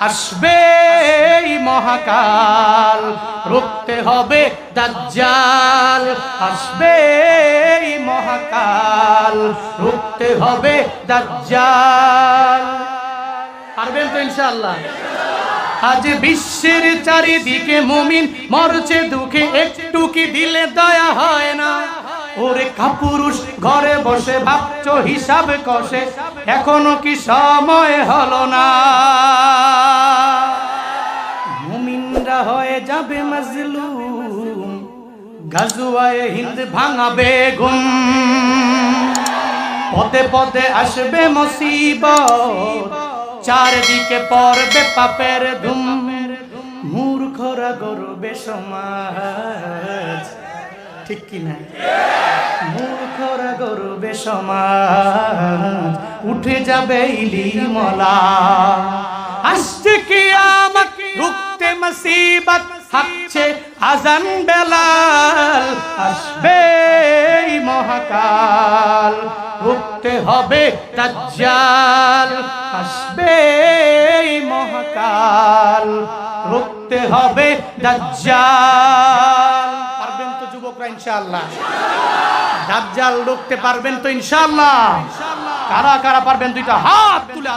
আসবে মহাকাল, রুখতে হবে দাজ্জাল। আসবে মহাকাল, রুখতে হবে দাজ্জাল। পারবেন তো ইনশাআল্লাহ? আজ বিশ্বের চারিদিকে মুমিন, মরছে দুঃখে, একটু কি দিলে দয়া হয় না? ওরে কাপুরুষ, ঘরে বসে ভাবছ হিসাব কষে। এখনও কি সময় হলো না? মুমিনরা হয়ে যাবে মাজলুম, গাজুয়ায় হিন্দ ভাঙাবে ঘুম পদে পদে আসবে মুসিবত, চারদিকে পড়বে পাপের ধুম। মূর্খরা গরবে সমাজ ঠিক কি না মূর্খরা গরবে সমাজ, উঠে যাবে ইলিমলা আসছে কি আমার রুখতে মুসিবত, হাকছে আজান বেলাল, আসবে মহাকাল। রুখতে হবে দাজ্জাল, আসবে মহাকাল। রুখতে হবে দাজ্জাল। ইনশাআল্লাহ। দাজ্জাল রুখতে পারবেন তো ইনশাআল্লাহ। কারা কারা পারবেন দুইটা হাত তুলে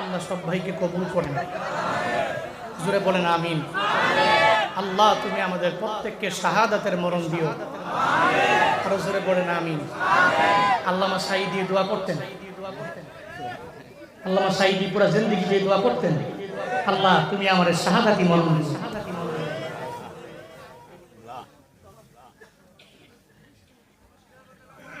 আল্লাহ সব ভাইকে কবুল করেন জোরে বলেন আমিন। আল্লাহ, তুমি আমাদের প্রত্যেককে শাহাদাতের মরণ দিও। আরও জোরে বলেন আমিন। আল্লামা সাই দিয়ে দোয়া করতেন। আল্লামা সাই দিয়ে পুরা জিন্দিগি দিয়ে দোয়া করতেন। আল্লাহ, তুমি আমার শাহাদাতি মরণ দিও।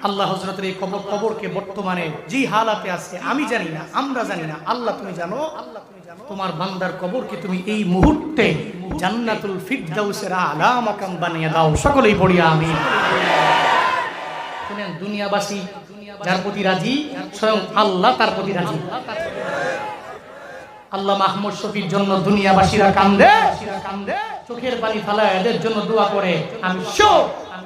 আল্লাহ হজরতের এই কবর কবরকে বর্তমানে যে হালাতে আছে, আমি জানি না, আমরা জানি না। আল্লাহ, তুমি জানো? আল্লাহ তুমি জানো তোমার বান্দার কবরকে তুমি এই মুহূর্তে জান্নাতুল ফিরদাউসের আলা মাকাম বানিয়ে দাও। সকলেই পড়িয়া আমি শুনেন, দুনিয়াবাসী, যার প্রতি রাজি, স্বয়ং আল্লাহ তার প্রতি রাজি। আল্লাহ মাহমুদ শফির জন্য দুনিয়াবাসীরা কান্দে কান্দে চোখের পানি ফালা এদের জন্য দোয়া করে। আমি শোক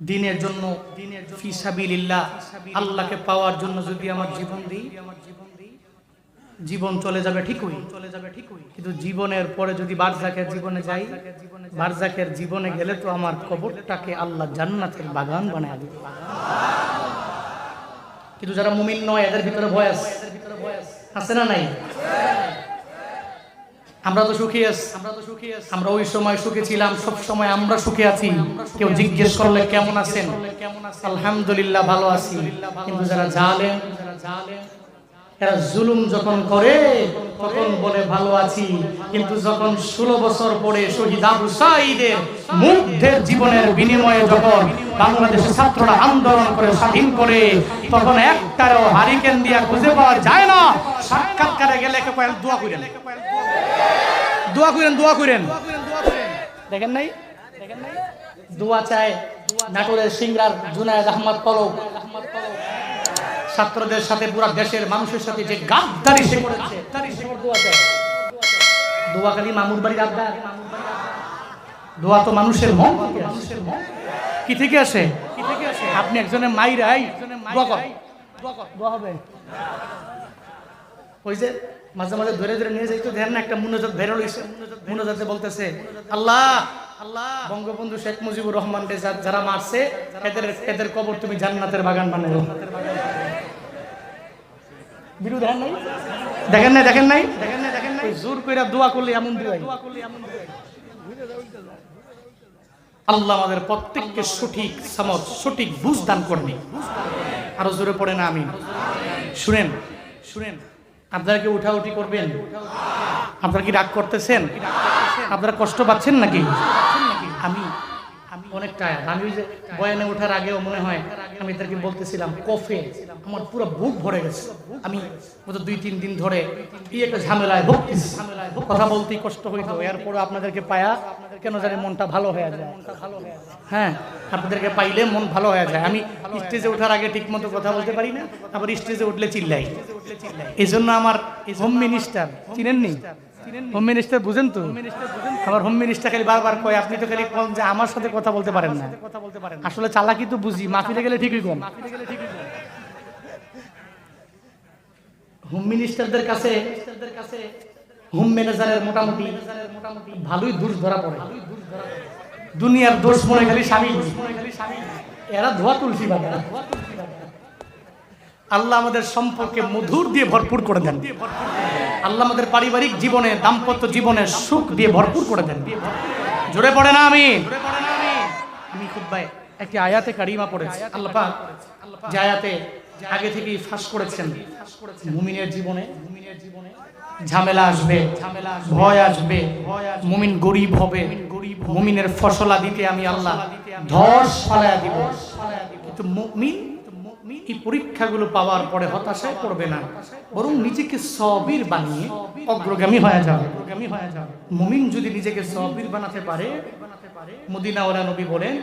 দিনের জন্য আল্লাহকে পাওয়ার জন্য যদি আমার জীবন দিই আমার জীবন দিই জীবন চলে যাবে ঠিকই চলে যাবে ঠিকই। কিন্তু জীবনের পরে যদি বারজাকের জীবনে যাই, বারজাকের জীবনে গেলে তো আমার কবরটাকে আল্লাহ জান্নাতের বাগান বানায় দিবে। কিন্তু যারা মুমিন নয়, এদের ভিতরে ভয় আছে। আছে না নাই? আমরা তো সুখী আছি আমরা তো সুখী আছি আমরা ওই সময় সুখে ছিলাম সব সময় আমরা সুখে আছি কেউ জিজ্ঞেস করলে কেমন আছেন আলহামদুলিল্লাহ ভালো আছি কিন্তু যারা জালেন যারা জালেন এরা জুলুম যখন করে তখন বলে, ভালো আছি। কিন্তু যখন ষোলো বছর পরে শহীদ আবু সাইদের মুগ্ধের জীবনের বিনিময়ে যখন বাংলাদেশের ছাত্ররা আন্দোলন করে, স্বাধীন করে, তখন একটারও হারিকেন দিয়া খুঁজে পাওয়া যায় না। সাক্ষাৎকারে গেলে দোয়া করেন দোয়া করেন দোয়া করেন দেখেন নাই দেখেন নাই? দোয়া চায় নাটোরের সিংরার জুনায়দ আহমদ পলক। ছাত্রদের সাথে পুরা দেশের মানুষের সাথে যে গাদ্দারি সে করেছে। তারই সে দোয়া চায় দোয়া খালি মামুর বাড়ির আবদার দোয়া তো মানুষের মন মানুষের মন কি থেকে আসে? কি থেকে আসে? আপনি একজনের মাইরাই দোয়া হবে। ওই যে মাঝে মাঝে ধরে ধরে নিয়ে যাইতো ধ্যান না একটা মুনাজাত বেরো লইছে মুনাজাতে বলতেছে আল্লাহ আল্লাহ। বঙ্গবন্ধু শেখ মুজিবুর রহমান যারা মারছে এদের এদের কবর তুমি জান্নাতের বাগান বানাও বিরু দেখেন নাই? দেখেন নাই দেখেন নাই? দেখেন নাই দেখেন নাই জোর কইরা দোয়া করলে এমন এমন আল্লাহ আমাদের প্রত্যেককে সঠিক সমজ সঠিক বুঝ দান করবে আরও জোরে পড়ে না আমি শুনেন শুনেন আপনারা কি উঠাউঠি করবেন? আপনারা কি রাগ করতেছেন? আপনারা কষ্ট পাচ্ছেন নাকি? আমি অনেক টায়ার আমি ওই যে বয়ানে ওঠার আগেও মনে হয় আমি তাদেরকে বলতেছিলাম, কফে, আমার পুরো বুক ভরে গেছে। আমি গত দুই, তিন দিন ধরে এই একটা ঝামেলায় ভুগতেছি। কথা বলতেই কষ্ট হইতো এরপরে আপনাদেরকে পায়া কেন জানি মনটা ভালো হয়ে যায়। হ্যাঁ আপনাদেরকে পাইলে মন ভালো হয়ে যায়। আমি স্টেজে ওঠার আগে ঠিক মতো কথা বলতে পারি না, আবার স্টেজে উঠলে চিল্লাই। এই জন্য আমার হোম মিনিস্টার চিনেননি? হোম মিনিস্টার বুঝেন তো? আমার হোম মিনিস্টার খালি বারবার কয় আপনি তো খালি কোন যে আমার সাথে কথা বলতে পারেন না। আসলে চালাকি তো বুঝি মাফিতে গেলে ঠিকই কম। হোম মিনিস্টারদের কাছে হোম ম্যানেজারের মোটামুটি ভালোই দোষ ধরা পড়ে। দুনিয়ার দোষ মনে খালি স্বামী। এরা ধোয়া তুলসী বাবা আল্লাহ আমাদের সম্পর্কে মধুর দিয়ে ভরপুর করে দেন। আল্লাহ আমাদের পারিবারিক জীবনে, দাম্পত্য জীবনে সুখ দিয়ে ভরপুর করে দেন। জোরে পড়ে না আমি? আমি খুব ভাই, একটি আয়াতে কারিমা পড়েছি। আল্লাহ পাক আয়াতে আগে থেকেই ফাঁস করেছেন। মুমিনের জীবনে মুমিনের জীবনে ঝামেলা আসবে, ভয় আসবে, মুমিন গরিব হবে, মুমিনের ফসলা দিতে আমি আল্লাহ ধস ফালায়া দিব। কিন্তু মুমিন এই পরীক্ষাগুলো পাওয়ার পরে হতাশায় পড়বে না। বরং নিজেকে সবির বানিয়ে অগ্রগামী হয়ে যাবে। মুমিন যদি নিজেকে সবির বানাতে পারে, মদিনাওয়ালা নবী বলেন,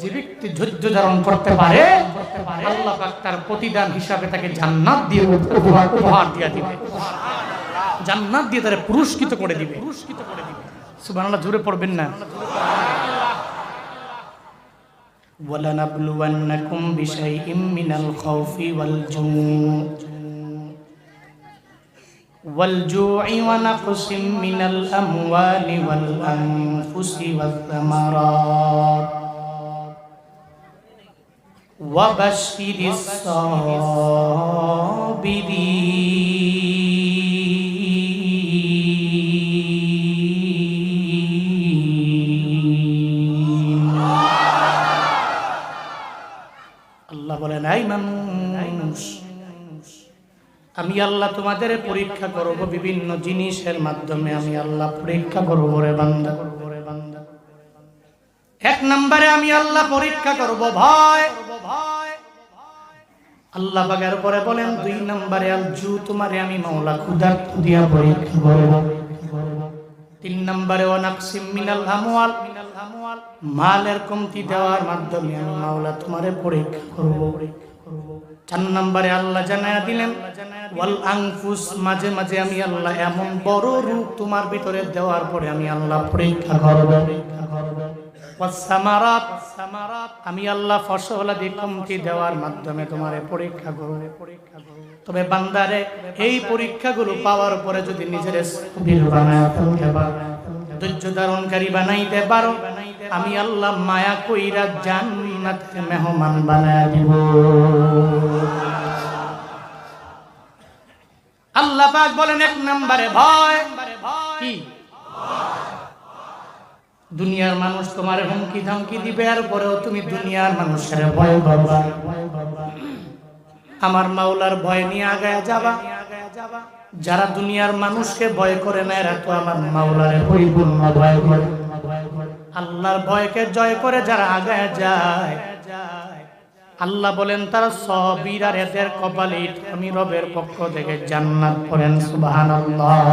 যে ব্যক্তি ধৈর্য ধারণ করতে পারে, আল্লাহ তার প্রতিদান হিসাবে তাকে জান্নাত দিয়ে উপহার দিয়ে দিবে। জান্নাত দিয়ে তারা পুরস্কৃত করে দিবে পুরস্কৃত করে দিবে। সুবহানাল্লাহ, জোরে পড়বেন না? ولنبلونكم بشيء من الخوف والجوع. والجوع ونقص من الأموال والأنفس والثمرات. وبشر الصابرين. আই মানুষ। আমি আল্লাহ তোমাদের পরীক্ষা করব বিভিন্ন জিনিসের মাধ্যমে। আমি আল্লাহ পরীক্ষা করব রে বান্দা। এক নম্বরে আমি আল্লাহ পরীক্ষা করব ভয়। আল্লাহ বাগের পরে বলেন, দুই নম্বরে আল জু তোমারে আমি মাওলা খুদার দিয়া পরীক্ষা করব। তিন নম্বরে অনাকসিম মিনাল আমওয়াল, মালের কমতি দেওয়ার মাধ্যমে আমি মাওলা তোমারে পরীক্ষা করব। চার নম্বরে আল্লাহ জানায়া দিলেন, ওয়াল মাঝে মাঝে আমি আল্লাহ এমন বড় রূপ তোমার ভিতরে দেওয়ার পরে আমি আল্লাহ পরীক্ষা করব। আমি আল্লাহ ফসলাদি কমতি দেওয়ার মাধ্যমে তোমারে পরীক্ষা করব। পরীক্ষা করব তবে বান্দারে, এই পরীক্ষাগুলো পাওয়ার পরে যদি নিজের ধৈর্য ধারণকারী বানাইতে পারো আমি আল্লাহ মায়া কইরা জান্নাতে মেহমান বানায় দিব। আল্লাহ পাক বলেন এক নম্বরে ভয়। কি? দুনিয়ার মানুষ তোমার হুমকি ধমকি দিবে, আর পরেও তুমি দুনিয়ার মানুষের ভয় করবা আমার মাওলার ভয় নিয়ে আগায় যাবা। যারা দুনিয়ার মানুষকে ভয় করে না, এরা তো আমার মাওলারে পরিপূর্ণ ভয় করে। আল্লাহর ভয়কে জয় করে যারা আগায় যায়। আল্লাহ বলেন, তারা সবির আর এদের কপালে আমি রবের পক্ষ থেকে জান্নাত করেন সুবহানাল্লাহ।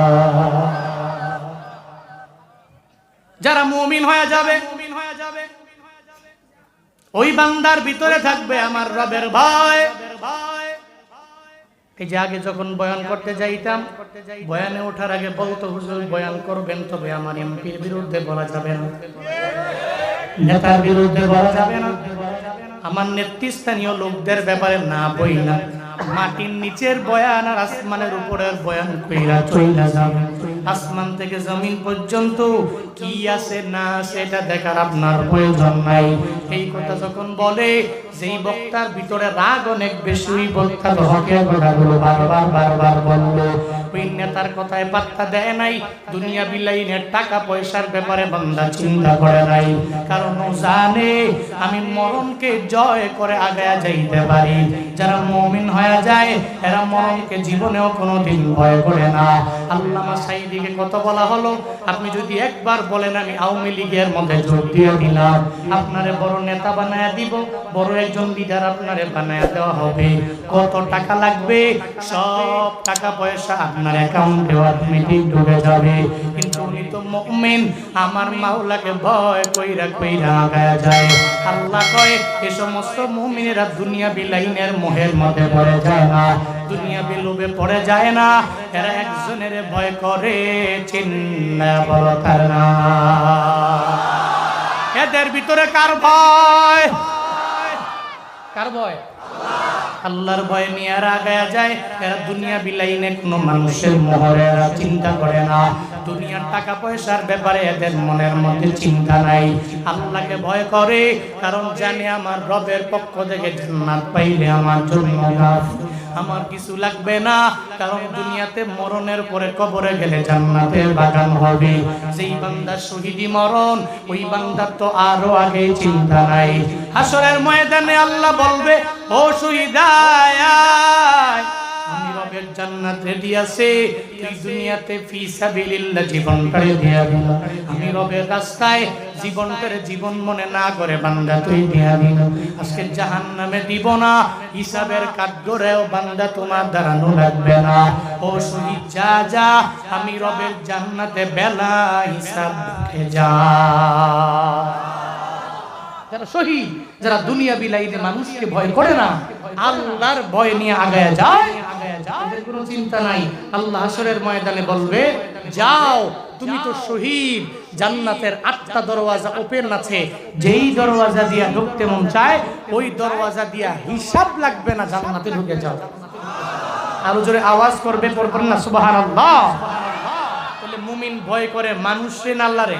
যারা মুমিন হয়ে যাবে মুমিন হয়ে যাবে ওই বান্দার ভিতরে থাকবে আমার রবের ভয় ভয়। এই যে আগে যখন বয়ান করতে যাইতাম, বয়ানে ওঠার আগে বলতো, হুজুর, বয়ান করবেন তবে আমার এমপির বিরুদ্ধে বলা যাবে না। নেতার বিরুদ্ধে বলা যাবে না। আমার নেতৃস্থানীয় লোকদের ব্যাপারে না বই না। মাটির নিচের বয়ান আর আসমানের উপরের বয়ান কইরা চইলা যাবে। আসমান থেকে জমিন পর্যন্ত কি আছে না এটা দেখার আপনার প্রয়োজন নাই। এই কথা যখন বলে, যেই বক্তার ভিতরে রাগ অনেক বেশি বক্তা হকের কথাগুলো বারবার বারবার বলল। ওই নেতার কথায় চিন্তা করে নাই। কারণ আমি মরণকে জয় করে যাইতে পারি। যারা হয়ে যায় জীবনেও কোনোদিন ভয় করে না। আল্লামা কত বলা হলো, আপনি যদি একবার বলেন, আমি আওয়ামী লীগের মধ্যে যোগ দিয়ে দিলাম। আপনারে বড় নেতা বানায় দিব, বড় একজন লিডার আপনারে বানায় দেওয়া হবে। কত টাকা লাগবে? সব টাকা পয়সা আপনার অ্যাকাউন্টে অটোমেটিক ঢুকে যাবে। কিন্তু উনি তো মুমিন, আমার মাওলাকে ভয় কইরা কইরা আগায়া যায়। আল্লাহ কয়, এ সমস্ত মুমিনেরা দুনিয়া বিলাইনের মোহের মধ্যে পড়ে যায় না। দুনিয়া বিলোভে পড়ে যায় না। এরা একজনের ভয় করে চিন্না বড় তার না এদের ভিতরে কার ভয়? কার ভয়? আল্লাহর ভয় নিয়ে আগায়া যায়। এরা দুনিয়া বিলাইনে কোনো মানুষের মোহরে এরা চিন্তা করে না। দুনিয়ার টাকা পয়সার ব্যাপারে এদের মনের মধ্যে চিন্তা নাই। আল্লাহকে ভয় করে, কারণ জানে আমার রবের পক্ষ থেকে জান্নাত পাইলে আমার জন্য। আমার কিছু লাগবে না, কারণ দুনিয়াতে মরণের পরে কবরে গেলে জান্নাতে বাগান হবে। যেই বান্দার শহীদি মরণ, ওই বান্দার তো আরও আগে চিন্তা নাই। হাসরের ময়দানে আল্লাহ বলবে, ও শহীদায় আমি রবের জান্নাত রেডি তুই দুনিয়াতে ফি সাবিলিল্লাহ জীবনটারে দিয়া দিল আমি রবের রাস্তায় জীবনটারে জীবন মনে না করে বান্দা তুই দিয়া দিল আজকে জাহান্নামে দিব না, হিসাবের কাঠগড়েও বান্দা তোমার দাঁড়ানো লাগবে না। ও শহীদ যা যা আমি রবের জান্নাতে বেলা হিসাব যা। যারা শহীদ, যারা দুনিয়া বিলাইতে মানুষকে ভয় করে না, আল্লাহর ভয় নিয়ে আগায় যায়। তাদের কোনো চিন্তা নাই আল্লাহ হাসরের ময়দানে বলবে যাও তুমি তো শহীদ জান্নাতের আটটা দরওয়াজা ওপেন আছে। যেই দরওয়াজা দিয়া ঢুকতে মন চায় ওই দরওয়াজা দিয়া হিসাব লাগবে না জান্নাতে ঢুকে যাও। আরও জোরে আওয়াজ করবে পড়বেন না সুবহানাল্লাহ। তাহলে মুমিন ভয় করে মানুষে না আল্লাহরে